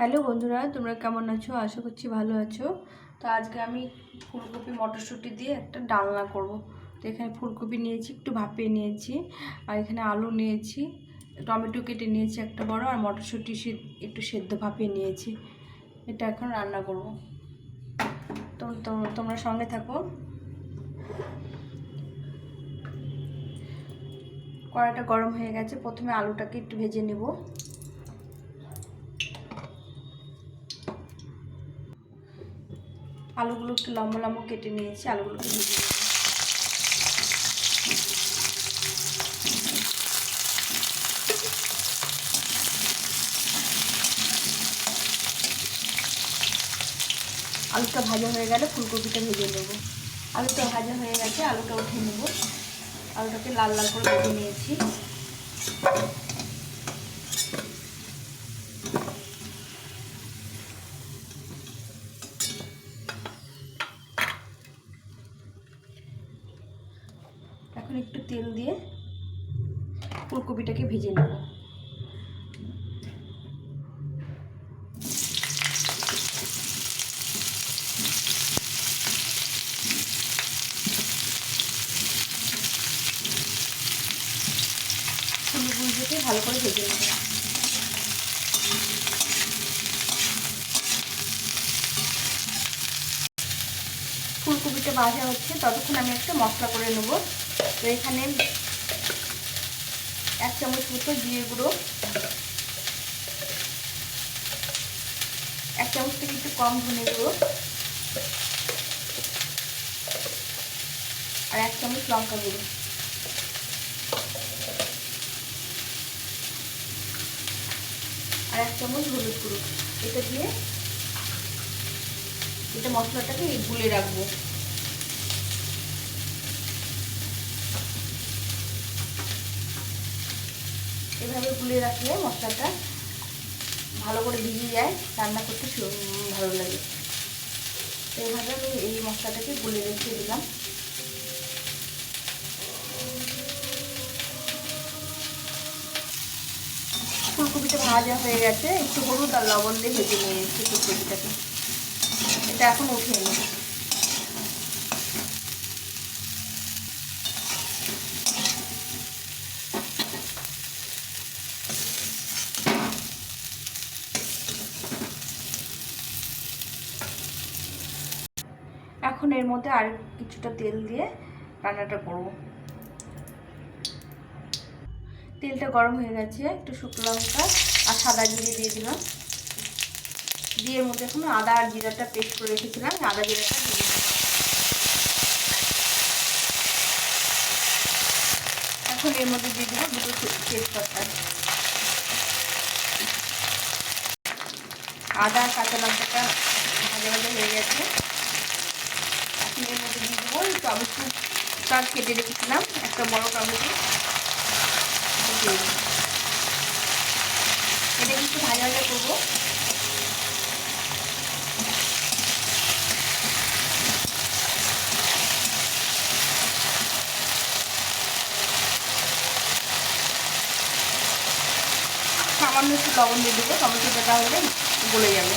Hello বন্ধুরা, তোমরা কেমন আছো? আশা করছি ভালো আছো। তো আজকে আমি ফুলকপি মটরশুঁটি দিয়ে একটা ডালনা করব। তো এখানে ফুলকপি নিয়েছি, একটু ভাপিয়ে নিয়েছি, আর এখানে আলু নিয়েছি, টমেটো কেটে নিয়েছি একটা বড়, আর মটরশুঁটি একটু সেদ্ধ ভাপিয়ে নিয়েছি। এটা এখন রান্না করব। তো- তোমরা সঙ্গে থাকো। কড়াটা গরম হয়ে গেছে, প্রথমে আলুটাকে একটু ভেজে নেব। আলুগুলো একটু লম্বা লম্বা কেটে নিয়েছি, আলুগুলোকে ভেজে আলুটা ভাজা হয়ে গেলে ফুলকপিটা ভেজে নেব। আলুটা ভাজা হয়ে গেছে, আলুটা উঠে নেব। আলুটাকে লাল লাল করে ভেজে নিয়েছি। এখন একটু তেল দিয়ে ফুলকপিটাকে ভেজে নেব। ফুলকপিটাকে ভালো করে ভেজে নেব। ফুলকপিটা ভাজা হচ্ছে, ততক্ষণ আমি একটা মশলা করে নেব। তো এখানে এক চামচ মতো জিরে গুঁড়ো, এক চামচ থেকে একটু কম ধনে গুঁড়ো আর এক চামচ লঙ্কা গুঁড়ো। আর এক চামচ হলুদ গুঁড়ো। এটা দিয়ে এটা মশলাটাকে গুলে রাখব। এভাবে গুলে রাখলে মশলাটা ভালো করে ভিজে যায়, রান্না করতে ভালো লাগে। তো এইভাবে আমি এই মশলাটাকে গুলে রেখে দিলাম। ফুলকপিটা ভাজা হয়ে গেছে, একটু হলুদ আর লবণ দিয়ে ভেজে নিয়েছি ফুলকপিটাকে। এটা এখন উঠিয়ে নেব এখন এর মধ্যে আর কিছুটা তেল দিয়ে রান্নাটা করব। তেলটা গরম হয়ে গেছে, একটু শুকনো লঙ্কা আর সাদা জিরে দিয়ে দিলাম। দিয়ে এর মধ্যে এখন আদা আর জিরাটা পেস্ট করে রেখেছিলাম আদা জিরাটা দিয়ে দিলাম। এখন এর মধ্যে দিয়ে দেবো দুটো তেজপাতা। আদা কাঁচা লঙ্কাটা ভাজা ভাজা হয়ে গেছে এখন এর মধ্যে দিয়ে দেবো ওই টমেটোটা কেটে রেখেছিলাম, একটা বড় দেবো এটা একটু ভাজা ভাজা করব। সামান্য একটু লবণ দিয়ে দেবো, টমেটোটা তাহলে গলে যাবে।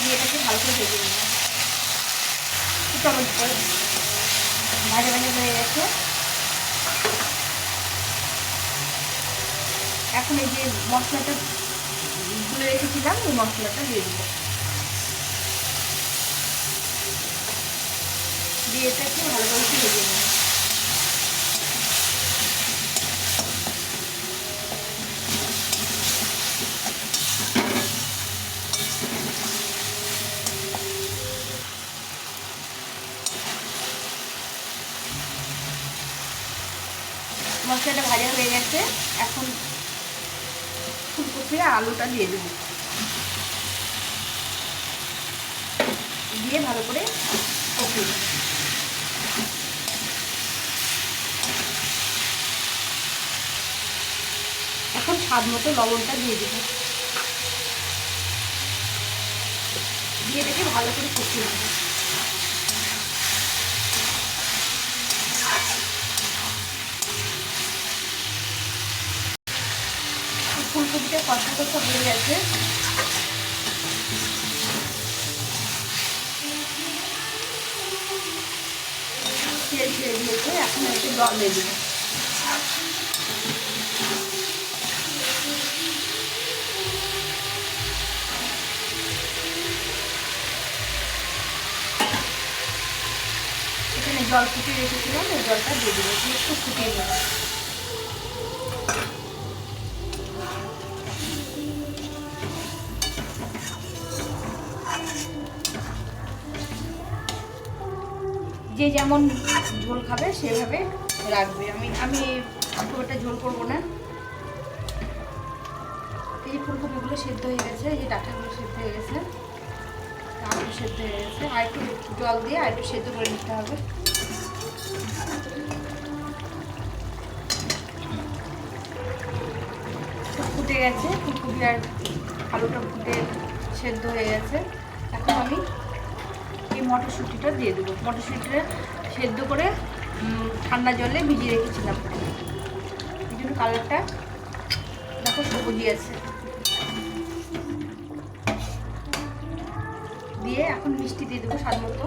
দিয়ে এটাকে ভালো করে ভেজে নেব। টমেটো ভাজা ভাজা হয়ে গেছে এখন এই যে মশলাটা গুলে রেখেছিলাম ওই মশলাটা দিয়ে দেবো দিয়ে এটাকে ভালোভাবে করে ভেজে নেব মশলাটা ভাজা হয়ে গেছে, এখন ফুলকপি আলুটা দিয়ে দেবো। দিয়ে ভালো করে দেবো এখন স্বাদ মতো লবণটা দিয়ে দেবো। দিয়ে দেখে ভালো করে কষিয়ে দেবো ফুলকপিটা কষা কষা হয়ে গেছে। এখন একটু জল এখানে জল ফুটিয়ে রেখেছিলাম ওই জলটা দিয়ে দিয়ে একটু ফুটিয়ে নেব যে যেমন ঝোল খাবে, সেভাবে রাখবে। আমি আমি খুব একটা ঝোল করব না। এই যে ফুলকপিগুলো সেদ্ধ হয়ে গেছে, এই যে ডাঁটাগুলো সেদ্ধ হয়ে গেছে। আলু সেদ্ধ হয়ে গেছে। আর একটু জল দিয়ে আর একটু সেদ্ধ করে নিতে হবে। ফুটে গেছে। ফুলকপি আর আলুটা ফুটে সেদ্ধ হয়ে গেছে। এখন আমি এই মটরশুঁটিটা দিয়ে দেবো। মটরশুঁটিটা সেদ্ধ করে ঠান্ডা জলে ভিজিয়ে রেখেছিলাম। এই জন্য কালারটা দেখো সবুজি আছে। দিয়ে এখন মিষ্টি দিয়ে দেবো স্বাদ মতো।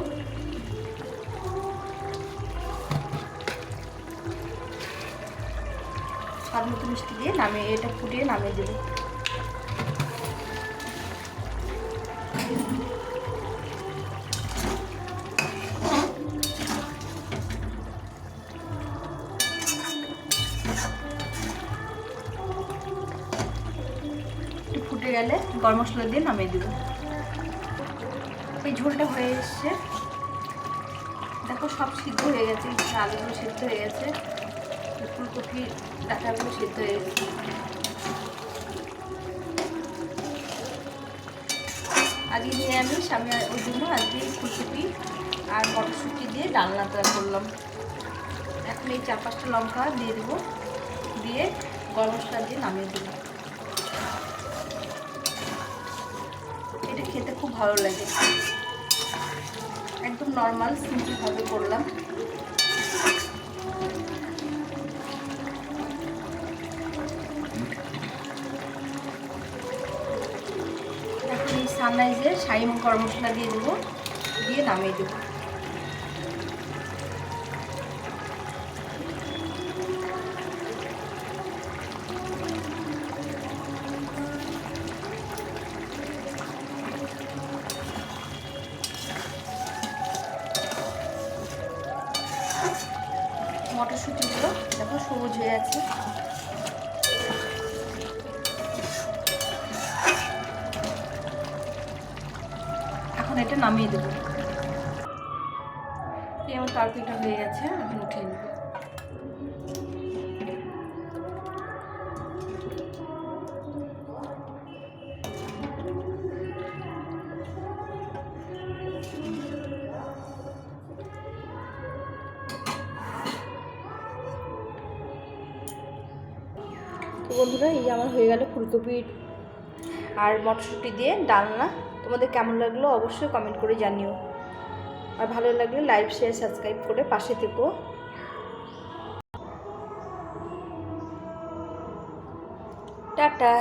স্বাদ মতো মিষ্টি দিয়ে নামিয়ে, এটা ফুটিয়ে নামিয়ে দেবো। ফুটে গেলে গরম মশলা দিয়ে নামিয়ে দেবো। এই ঝোলটা হয়ে এসছে। দেখো সব সিদ্ধ হয়ে গেছে আলুগুলো সিদ্ধ হয়ে গেছে ফুলকপি ডাটাগুলো সিদ্ধ হয়ে গেছে। আগে নিরামিষ আমি আর ওই জন্য আজকে ফুলকপি আর মটরশুঁটি দিয়ে ডালনা তৈরি করলাম। এখন এই চার পাঁচটা লঙ্কা দিয়ে দেবো, দিয়ে গরম মশলা দিয়ে নামিয়ে দেবো। খুব ভালো লাগে। একদম নর্মাল সিম্পলভাবে করলাম। এখন এই সানরাইজের শাড়ি মশলা দিয়ে দেবো, দিয়ে নামিয়ে দেবো। আছে এখন এটা নামিয়ে দেবো। এই আমার তরকারিটা হয়ে গেছে এখন উঠিয়ে নেব। বন্ধুরা, এই যে আমার হয়ে গেল ফুলকপির আর মটরশুঁটি দিয়ে ডালনা। তোমাদের কেমন লাগল অবশ্যই কমেন্ট করে জানিও। আর ভালো লাগলে লাইভ শেয়ার সাবস্ক্রাইব করে পাশে থেকো। টাটা।